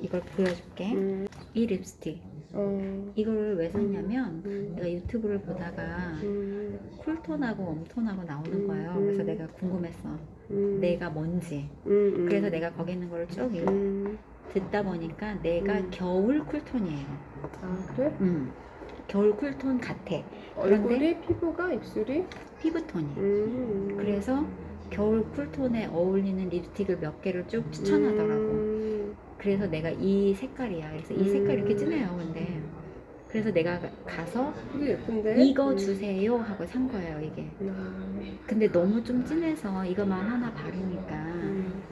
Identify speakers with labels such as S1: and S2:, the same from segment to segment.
S1: 이걸 보여줄게.
S2: 음.
S1: 이 립스틱.
S2: 어.
S1: 이거를 왜 샀냐면
S2: 음.
S1: 내가 유튜브를 보다가
S2: 음.
S1: 쿨톤하고 웜톤하고 나오는
S2: 음,
S1: 거예요.
S2: 음.
S1: 그래서 내가 궁금했어.
S2: 음.
S1: 내가 뭔지.
S2: 음, 음.
S1: 그래서 내가 거기 있는 거를 쭉 읽-
S2: 음.
S1: 듣다 보니까 내가
S2: 음.
S1: 겨울 쿨톤이에요.
S2: 아 그래?
S1: 음. 겨울 쿨톤 같아.
S2: 얼굴이 피부가 입술이
S1: 피부톤이.
S2: 음.
S1: 그래서 겨울 쿨톤에 어울리는 립스틱을 몇 개를 쭉 추천하더라고.
S2: 음.
S1: 그래서 내가 이 색깔이야. 그래서 이 색깔 이렇게 진해요. 근데 그래서 내가 가서
S2: 예쁜데?
S1: 이거
S2: 음.
S1: 주세요 하고 산 거예요. 이게.
S2: 아.
S1: 근데 너무 좀 진해서 이거만 하나 바르니까
S2: 음.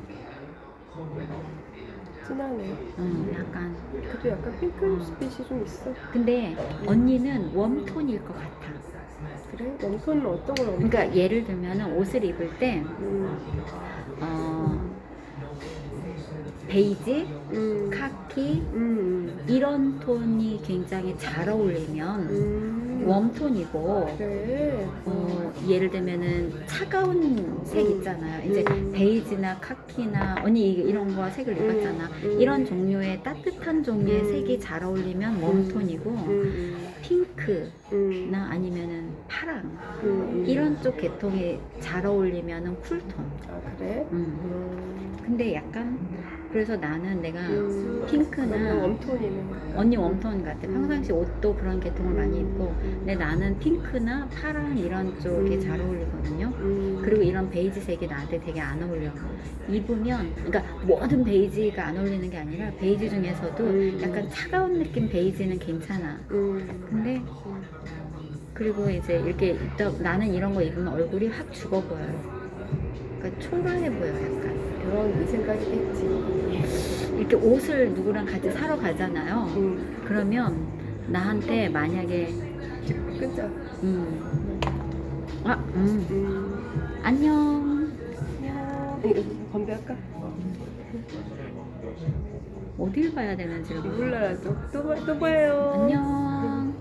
S2: 진하네.
S1: 음, 약간.
S2: 그래도 약간 핑크 빛이 좀 있어.
S1: 근데 언니는 웜톤일 것 같아.
S2: 그래? 웜톤은 어떤 걸 웜톤?
S1: 그러니까 예를 들면 옷을 입을 때
S2: 음.
S1: 어, 베이지,
S2: 음.
S1: 카키
S2: 음.
S1: 이런 톤이 굉장히 잘 어울리면
S2: 음.
S1: 웜톤이고
S2: 그래.
S1: 어, 예를 들면은 차가운 색
S2: 음.
S1: 있잖아요. 이제
S2: 음.
S1: 베이지나 카키나 언니 이- 이런 거 색을 입었잖아.
S2: 음.
S1: 이런 종류의 따뜻한 종류의
S2: 음.
S1: 색이 잘 어울리면 웜톤이고
S2: 음.
S1: 핑크나
S2: 음.
S1: 아니면은 파랑
S2: 음.
S1: 이런 쪽 계통이 잘 어울리면은 쿨톤.
S2: 아 그래?
S1: 음.
S2: 음.
S1: 근데 약간 그래서 나는 내가
S2: 음.
S1: 핑크나
S2: 그러면 웜톤이네.
S1: 언니 웜톤 같아.
S2: 음.
S1: 평상시 옷도 그런 계통을 많이 입고
S2: 음.
S1: 근데 나는 핑크나 파랑 이런 쪽이
S2: 음.
S1: 잘 어울리거든요.
S2: 음.
S1: 그리고 이런 베이지 색이 나한테 되게 안 어울려. 입으면, 그러니까 모든 베이지가 안 어울리는 게 아니라 베이지 중에서도
S2: 음.
S1: 약간 차가운 느낌 베이지는 괜찮아.
S2: 음.
S1: 근데 그리고 이제 이렇게 입다 나는 이런 거 입으면 얼굴이 확 죽어 보여요. 그러니까 초라해 보여 약간.
S2: 그런 이 생각이 했지.
S1: 이렇게 옷을 누구랑 같이 사러 가잖아요.
S2: 음.
S1: 그러면 나한테 만약에
S2: 끊자.
S1: 음. 아, 음.
S2: 음.
S1: 안녕.
S2: 안녕. 건배할까?
S1: 어딜 봐야 되는지
S2: 몰라. 또, 또, 봐- 또 봐요. 안녕.